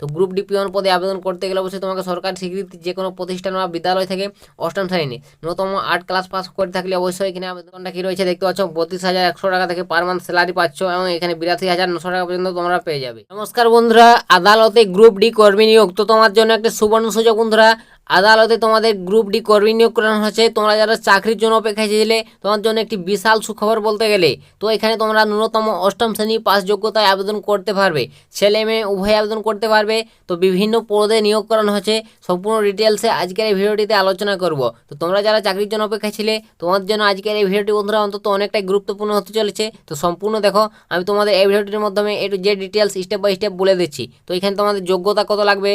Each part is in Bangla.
তো গ্রুপ ডি পিওন পদে আবেদন করতে গেলে অবশ্যই তোমাকে সরকারি স্বীকৃতি যে কোনো প্রতিষ্ঠান বা বিদ্যালয় থেকে অষ্টম শ্রেণি ন্যূনতম আট ক্লাস পাস করে থাকলে অবশ্যই এখানে আবেদনটা কী রয়েছে দেখতে পাচ্ছ? বত্রিশ হাজার একশো টাকা থেকে পার মান্থ স্যালারি পাচ্ছ এবং এখানে বিরাশি হাজার নশো টাকা পর্যন্ত তোমরা পেয়ে যাবে। নমস্কার বন্ধুরা, আদালতে গ্রুপ ডি কর্মী নিয়োগ। তো তোমার জন্য একটা সুবর্ণ সুযোগ বন্ধুরা আদালতে তোমাদের গ্রুপ ডি কর্মী নিয়োগ করানো হচ্ছে তোমরা যারা চাকরির জন্য অপেক্ষায় ছিলে তোমার জন্য একটি বিশাল সুখবর বলতে গেলে, তো এখানে তোমরা ন্যূনতম অষ্টম শ্রেণি পাস যোগ্যতায় আবেদন করতে পারবে। ছেলে মেয়ে উভয় আবেদন করতে পারবে। তো বিভিন্ন পদে নিয়োগ করানো হচ্ছে সম্পূর্ণ ডিটেলসে আজকের এই ভিডিওটিতে আলোচনা করব। তো তোমরা যারা চাকরির জন্য অপেক্ষায় ছিলে তোমার জন্য আজকের এই ভিডিওটি বন্ধুরা অন্তত অনেকটাই গুরুত্বপূর্ণ হতে চলেছে। তো সম্পূর্ণ দেখো, আমি তোমাদের এই ভিডিওটির মাধ্যমে একটু যে ডিটেলস স্টেপ বাই স্টেপ বলে দিচ্ছি। তো এখানে তোমাদের যোগ্যতা কত লাগবে?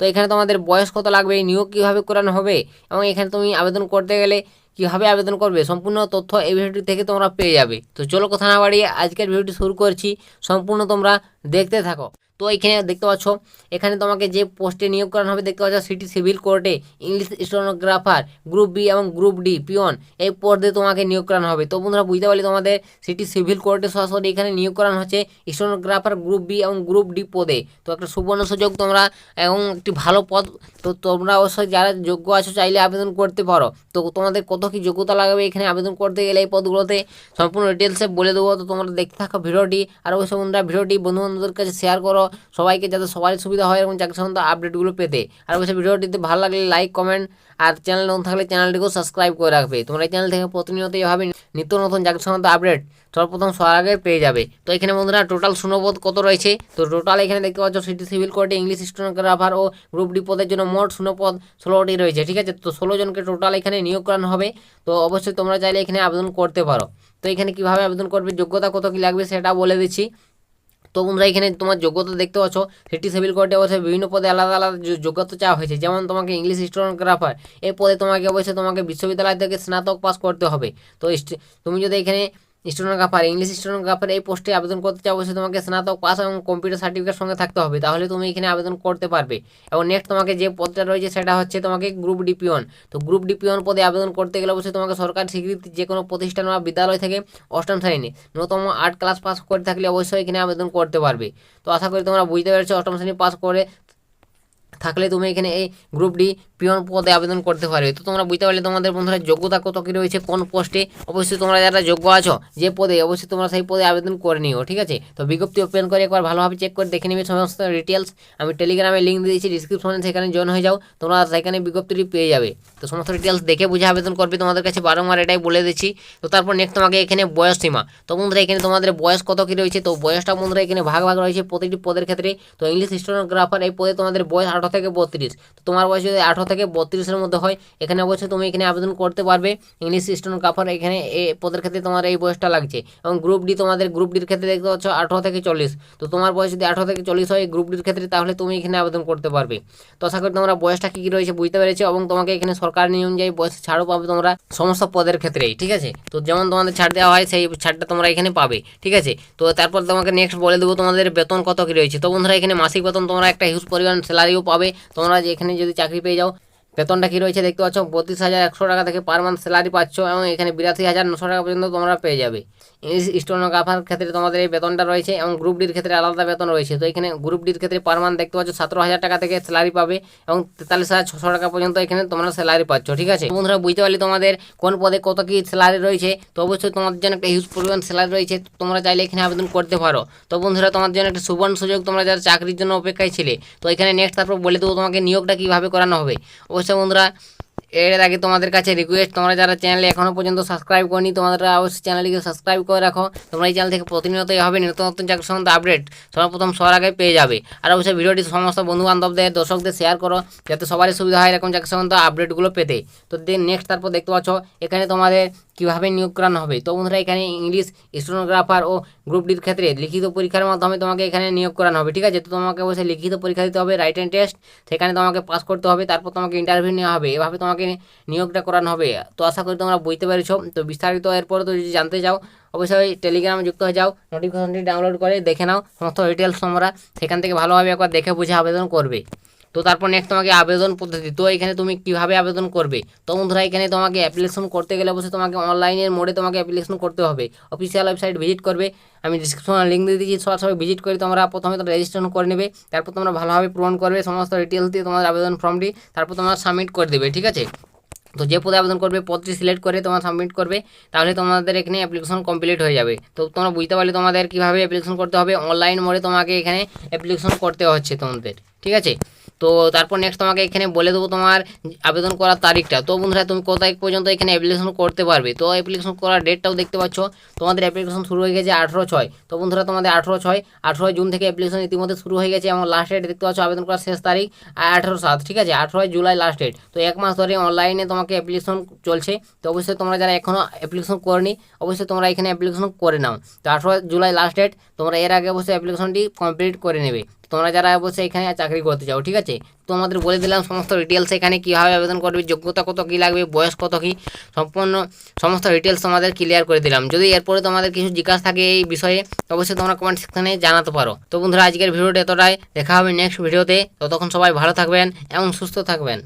তো এখানে তোমাদের বয়স কত লাগবে, নিয়োগ কীভাবে করানো হবে, এবং এখানে তুমি আবেদন করতে গেলে কীভাবে আবেদন করবে, সম্পূর্ণ তথ্য এই ভিডিওটি থেকে তোমরা পেয়ে যাবে। তো চলো কথা না বাড়িয়ে আজকের ভিডিওটি শুরু করছি। সম্পূর্ণ তোমরা দেখতে থাকো। তো এখানে দেখতে পাচ্ছ, এখানে তোমাকে যে পোস্টে নিয়োগ করানো হবে, দেখতে পাচ্ছ সিটি সিভিল কোর্টে ইংলিশ স্টোনোগ্রাফার গ্রুপ বি এবং গ্রুপ ডি, পিওন, এই পদে তোমাকে নিয়োগ করানো হবে। তো বন্ধুরা, বুঝতে পারলে তোমাদের সিটি সিভিল কোর্টে সরাসরি এখানে নিয়োগ করানো হচ্ছে স্টোনোগ্রাফার গ্রুপ বি এবং গ্রুপ ডি পদে। তো একটা সুবর্ণ সুযোগ তোমরা এবং একটি ভালো পদ, তো তোমরা অবশ্যই যারা যোগ্য আছো চাইলে আবেদন করতে পারো। তো তোমাদের কত কি যোগ্যতা লাগবে এখানে আবেদন করতে গেলে এই পদগুলোতে? সম্পূর্ণ ডিটেলসে বলে দেবো। তো তোমরা দেখতে থাকো ভিডিওটি। আর অবশ্যই বন্ধুরা, ভিডিওটি বন্ধু বান্ধবদের কাছে শেয়ার করো, সবাইকে যাতে সবারই সুবিধা হয় এবং চাকরি সম্বন্ধে আপডেটগুলো পেতে। আর অবশ্যই ভিডিওটিতে ভালো লাগলে লাইক কমেন্ট আর চ্যানেল নতুন থাকলে চ্যানেলটিকেও সাবস্ক্রাইব করে রাখবে। তোমরা এই চ্যানেল থেকে প্রতিনিয়ত এভাবে নিত্য নতুন চাকরি সম্বন্ধে আপডেট সর্বপ্রথম সবার আগে পেয়ে যাবে। তো এখানে বন্ধুরা টোটাল শূন্যপদ কত রয়েছে? তো টোটাল এখানে দেখতে পাচ্ছ সিটি সিভিল কোর্টে ইংলিশ স্টোনোগ্রাফার ও গ্রুপ ডি পদের জন্য মোট শূন্যপদ ষোলোটি রয়েছে, ঠিক আছে? তো ষোলো জনকে টোটাল এখানে নিয়োগ করানো হবে। তো অবশ্যই তোমরা চাইলে এখানে আবেদন করতে পারো। তো এখানে কীভাবে আবেদন করবে, যোগ্যতা কত কী লাগবে সেটা বলে দিচ্ছি। তো বন্ধুরা, এখানে তোমার যোগ্যতা দেখতে পাচ্ছ। সেটি সিভিল কোর্টে অবশ্যই বিভিন্ন পদে আলাদা আলাদা যোগ্যতা চাওয়া হয়েছে। যেমন তোমাকে ইংলিশ স্টোনোগ্রাফার এই পদে তোমাকে অবশ্যই তোমাকে বিশ্ববিদ্যালয় থেকে স্নাতক পাস করতে হবে। তো তুমি যদি এখানে স্টোনোগ্রাফার ইংলিশ স্টোনোগ্রাফার এই পোস্টে আবেদন করতে চাও অবশ্যই তোমাকে স্নাতক পাস এবং কম্পিউটার সার্টিফিকেট সঙ্গে থাকতে হবে, তাহলে তুমি এখানে আবেদন করতে পারবে। এবং নেক্সট তোমাকে যে পদটা রয়েছে সেটা হচ্ছে তোমাকে গ্রুপ ডিপিওন তো গ্রুপ ডিপিওন পদে আবেদন করতে গেলে অবশ্যই তোমাকে সরকার স্বীকৃতি যে কোনো প্রতিষ্ঠান বা বিদ্যালয় থেকে অষ্টম শ্রেণি ন্যূনতম আট ক্লাস পাস করে থাকলে অবশ্যই এখানে আবেদন করতে পারবে। তো আশা করি তোমরা বুঝতে পেরেছ, অষ্টম শ্রেণি পাস করে থাকলে তুমি এখানে এই গ্রুপ ডি পিওন পদে আবেদন করতে পারবে। তো তোমরা বুঝতে পারলে তোমাদের বন্ধুরা যোগ্যতা কত কী রয়েছে, কোন পোস্টে অবশ্যই তোমরা যারা যোগ্য আছো যে পদে, অবশ্যই তোমরা সেই পদে আবেদন করে নিও, ঠিক আছে? তো বিজ্ঞপ্তি ওপেন করে একবার ভালোভাবে চেক করে দেখে নেবে সমস্ত ডিটেলস আমি টেলিগ্রামে লিঙ্ক দিয়ে দিয়েছি ডিসক্রিপশনে সেখানে জয়েন হয়ে যাও, তোমরা সেখানে বিজ্ঞপ্তিটি পেয়ে যাবে। তো সমস্ত ডিটেলস দেখে বুঝে আবেদন করবে তোমাদের কাছে বারংবার, এটাই বলে দিচ্ছি। তো তারপর নেক্সট তোমাকে এখানে বয়স সীমা। তো বন্ধুরা, এখানে তোমাদের বয়স কত কী রয়েছে? তো বয়সটা বন্ধুরা, এখানে ভাগ ভাগ রয়েছে প্রতিটি পদের ক্ষেত্রে। তো ইংলিশ স্টোনোগ্রাফার এই পদে তোমাদের বয়স আঠারো থেকে বত্রিশ। তো তোমার বয়স যদি আঠারো থেকে বত্রিশের মধ্যে হয়, এখানে অবশ্যই তুমি এখানে আবেদন করতে পারবে। ইংলিশ স্টোনোগ্রাফার এখানে এ পদের ক্ষেত্রে তোমার এই বয়সটা লাগছে। এবং গ্রুপ ডি তোমাদের গ্রুপ ডির ক্ষেত্রে দেখতে পাচ্ছ আঠারো থেকে চল্লিশ। তো তোমার বয়স যদি আঠারো থেকে চল্লিশ হয় গ্রুপ ডির ক্ষেত্রে তাহলে তুমি এখানে আবেদন করতে পারবে। তো আশা করি তোমরা বয়সটা কী কী রয়েছে বুঝতে পেরেছ এবং তোমাকে এখানে সরকার নিয়ম অনুযায়ী বয়স ছাড়ও পাবে তোমরা সমস্ত পদের ক্ষেত্রেই, ঠিক আছে? তো যেমন তোমাদের ছাড় দেওয়া হয়, সেই ছাড়টা তোমরা এখানে পাবে, ঠিক আছে? তো তারপর তোমাকে নেক্সট বলে দেবো তোমাদের বেতন কত কী রয়েছে। তো বন্ধুরা, এখানে মাসিক বেতন তোমরা একটা হিউজ পরিমাণ স্যালারিও পাবে। তোমরা যে এখানে যদি চাকরি পেয়ে যাও, বেতনটা কী রয়েছে দেখতে পাচ্ছ? বত্রিশ হাজার একশো টাকা থেকে পার মান্থ স্যালারি পাচ্ছ এবং এখানে বিরাশি হাজার নশো টাকা পর্যন্ত তোমরা পেয়ে যাবে। স্টোনোগ্রাফার ক্ষেত্রে তোমাদের এই বেতনটা রয়েছে এবং গ্রুপ ডির ক্ষেত্রে আলাদা বেতন রয়েছে। তো এখানে গ্রুপ ডির ক্ষেত্রে পার মান্থ দেখতে পাচ্ছ সতেরো হাজার টাকা থেকে স্যালারি পাবে এবং তেতাল্লিশ হাজার ছশো টাকা পর্যন্ত এখানে তোমরা স্যালারি পাচ্ছ, ঠিক আছে? বন্ধুরা, বুঝতে পারলে তোমাদের কোন পদে কত কি স্যালারি রয়েছে? তো অবশ্যই তোমাদের জন্য একটা হিউজ পরিমাণ স্যালারি রয়েছে। তোমরা চাইলে এখানে আবেদন করতে পারো। তো বন্ধুরা তোমার জন্য একটা সুবর্ণ সুযোগ তোমরা যারা চাকরির জন্য অপেক্ষায় ছিলে। তো এখানে নেক্সট তারপর বলে দেবো তোমাকে নিয়োগটা কীভাবে করানো হবে। অবশ্যই বন্ধুরা এর আগে তোমাদের কাছে রিকোয়েস্ট তোমরা যারা চ্যানেলে এখনও পর্যন্ত সাবস্ক্রাইব করনি তোমরা অবশ্যই চ্যানেলটিকে সাবস্ক্রাইব করে রাখো। তোমরা এই চ্যানেল থেকে প্রতিনিয়ত হবে নতুন নতুন চাকরি সম্বন্ধে আপডেট সর্বপ্রথম সবার আগে পেয়ে যাবে। আর অবশ্যই ভিডিওটি সমস্ত বন্ধুবান্ধবদের, দর্শকদের শেয়ার করো, যাতে সবারই সুবিধা হয় এরকম চাকরি সম্বন্ধে আপডেটগুলো পেতে। তো দেন নেক্সট তারপর দেখতে পাচ্ছ, এখানে তোমাদের কীভাবে নিয়োগ করানো হবে? তো বন্ধুরা, এখানে ইংলিশ স্টোনোগ্রাফার ও গ্রুপ ডির ক্ষেত্রে লিখিত পরীক্ষার মাধ্যমে তোমাকে এখানে নিয়োগ করানো হবে, ঠিক আছে? তো তোমাকে অবশ্যই লিখিত পরীক্ষা দিতে হবে রাইট অ্যান্ড টেস্ট সেখানে তোমাকে পাস করতে হবে, তারপর তোমাকে ইন্টারভিউ নেওয়া হবে, এভাবে তোমাকে নিয়োগটা করানো হবে। তো আশা করি তোমরা বুঝতে পেরেছ। তো বিস্তারিত এরপরে তো যদি জানতে চাও, অবশ্যই টেলিগ্রামে যুক্ত হয়ে যাও নোটিফিকেশনটি ডাউনলোড করে দেখে নাও, সমস্ত ডিটেলস তোমরা সেখান থেকে ভালোভাবে একবার দেখে বুঝে আবেদন করবে। তো তারপর নেক্সট তোমাকে আবেদন পদ্ধতি, তো এখানে তুমি কীভাবে আবেদন করবে? তো বন্ধুরা, এখানে তোমাকে অ্যাপ্লিকেশন করতে গেলে অবশ্যই তোমাকে অনলাইনের মোডে তোমাকে অ্যাপ্লিকেশন করতে হবে। অফিসিয়াল ওয়েবসাইট ভিজিট করবে, আমি ডিসক্রিপশনে লিঙ্ক দিয়ে দিয়েছি সরাসরি ভিজিট করে তোমরা প্রথমে তো রেজিস্ট্রেশন করে নেবে, তারপর তোমরা ভালোভাবে পূরণ করবে, সমস্ত ডিটেলস দিয়ে তোমার আবেদন ফর্মটি তারপর তোমরা সাবমিট করে দেবে, ঠিক আছে? তো যে পদে আবেদন করবে, পদটি সিলেক্ট করে তোমরা সাবমিট করবে, তাহলে তোমাদের এখানে অ্যাপ্লিকেশন কমপ্লিট হয়ে যাবে। তো তোমরা বুঝতে পারলে তোমাদের কীভাবে অ্যাপ্লিকেশন করতে হবে অনলাইন মোডে তোমাকে এখানে অ্যাপ্লিকেশন করতে হচ্ছে তোমাদের, ঠিক আছে? তো তারপর নেক্সট তোমাকে এখানে বলে দেবো তোমার আবেদন করার তারিখটা। তো বন্ধুরা, তুমি কত তারিখ পর্যন্ত এখানে অ্যাপ্লিকেশন করতে পারবে? তো অ্যাপ্লিকেশন করার ডেটটাও দেখতে পাচ্ছ। তোমাদের অ্যাপ্লিকেশন শুরু হয়ে গেছে আঠেরো ছয়। তো বন্ধুরা, তোমাদের আঠেরো ছয় আঠেরো জুন থেকে অ্যাপ্লিকেশন ইতিমধ্যে শুরু হয়ে গেছে। এবং লাস্ট ডেট দেখতে পাচ্ছ, আবেদন করার শেষ তারিখ আঠেরো সাত, ঠিক আছে? আঠেরোই জুলাই লাস্ট ডেট তো এক মাস ধরে অনলাইনে তোমাকে অ্যাপ্লিকেশন চলছে। তো অবশ্যই তোমরা যারা এখনও অ্যাপ্লিকেশন করনি, অবশ্যই তোমরা এখানে অ্যাপ্লিকেশন করে নাও। তো আঠেরো জুলাই লাস্ট ডেট তোমরা এর আগে অবশ্যই অ্যাপ্লিকেশনটি কমপ্লিট করে নেবে। তোমরা যারা অবশ্যই এখানে চাকরি করতে চাও, ঠিক আছে? তোমাদের বলে দিলাম সমস্ত ডিটেলস এখানে কীভাবে আবেদন করবে, যোগ্যতা কত, কী লাগবে, বয়স কত, কী সম্পূর্ণ সমস্ত ডিটেলস তোমাদের ক্লিয়ার করে দিলাম। যদি এরপরে তোমাদের কিছু জিজ্ঞাসা থাকে এই বিষয়ে, অবশ্যই তোমরা কমেন্ট সেকশনে জানাতে পারো। তো বন্ধুরা, আজকের ভিডিওটা এতটাই। দেখা হবে নেক্সট ভিডিওতে ততক্ষণ সবাই ভালো থাকবেন এবং সুস্থ থাকবেন।